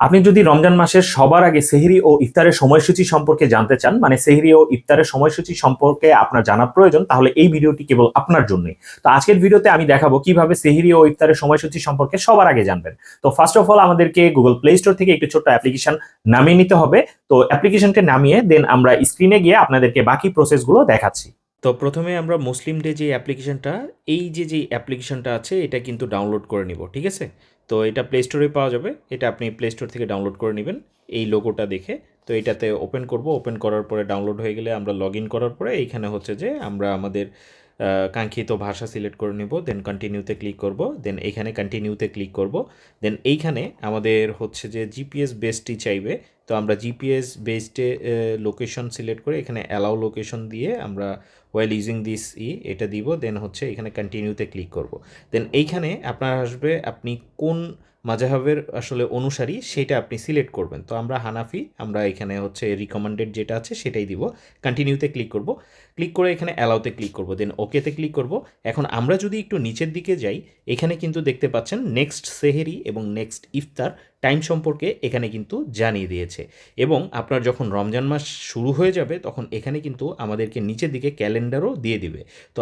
আপনি যদি রমজান মাসের সবার আগে সেহরি ও ইফতারের সময়সূচি সম্পর্কে জানতে চান মানে সেহরি ও ইফতারের সময়সূচি সম্পর্কে আপনার জানা প্রয়োজন, তাহলে এই ভিডিওটি কেবল আপনার জন্যই। তো আজকের ভিডিওতে আমি দেখাবো কীভাবে সেহরি ও ইফতারের সময়সূচি সম্পর্কে সবার আগে জানবেন। তো ফার্স্ট অফ অল আমাদেরকে গুগল প্লে স্টোর থেকে একটি ছোট্ট অ্যাপ্লিকেশন নামিয়ে নিতে হবে। তো অ্যাপ্লিকেশনকে নামিয়ে দেন আমরা স্ক্রিনে গিয়ে আপনাদেরকে বাকি প্রসেসগুলো দেখাচ্ছি। তো প্রথমে আমরা মুসলিম ডে যে অ্যাপ্লিকেশনটা, এই যে যে অ্যাপ্লিকেশনটা আছে, এটা কিন্তু ডাউনলোড করে নিব, ঠিক আছে? তো এটা প্লে স্টোরে পাওয়া যাবে, এটা আপনি প্লে স্টোর থেকে ডাউনলোড করে নেবেন, এই লোগোটা দেখে। তো এটাতে ওপেন করব ওপেন করার পরে ডাউনলোড হয়ে গেলে আমরা লগ ইন করার পরে এইখানে হচ্ছে যে আমরা আমাদের কাঙ্ক্ষিত ভাষা সিলেক্ট করে নেব দেন কন্টিনিউতে ক্লিক করব দেন এইখানে কন্টিনিউতে ক্লিক করব দেন এইখানে আমাদের হচ্ছে যে জিপিএস বেসটি চাইবে তো আমরা জিপিএস বেসডে লোকেশন সিলেক্ট করে এখানে অ্যালাউ লোকেশন দিয়ে আমরা ওয়েল ইউজিং দিস ই এটা দিব দেন হচ্ছে এখানে কন্টিনিউতে ক্লিক করব। দেন এইখানে আপনার আসবে, আপনি কোন মাজাহাবের আসলে অনুসারী সেটা আপনি সিলেক্ট করবেন। তো আমরা হানাফি, আমরা এখানে হচ্ছে রিকমেন্ডেড যেটা আছে সেটাই দিব। কন্টিনিউতে ক্লিক করব। ক্লিক করে এখানে অ্যালাউতে ক্লিক করব। দেন ওকেতে ক্লিক করব। এখন আমরা যদি একটু নিচের দিকে যাই, এখানে কিন্তু দেখতে পাচ্ছেন নেক্সট সেহেরি এবং নেক্সট ইফতার টাইম সম্পর্কে এখানে কিন্তু জানিয়ে দিয়েছে। এবং আপনার যখন রমজান মাস শুরু হয়ে যাবে, তখন এখানে কিন্তু আমাদেরকে নিচের দিকে ক্যালেন্ডারও দিয়ে দিবে। তো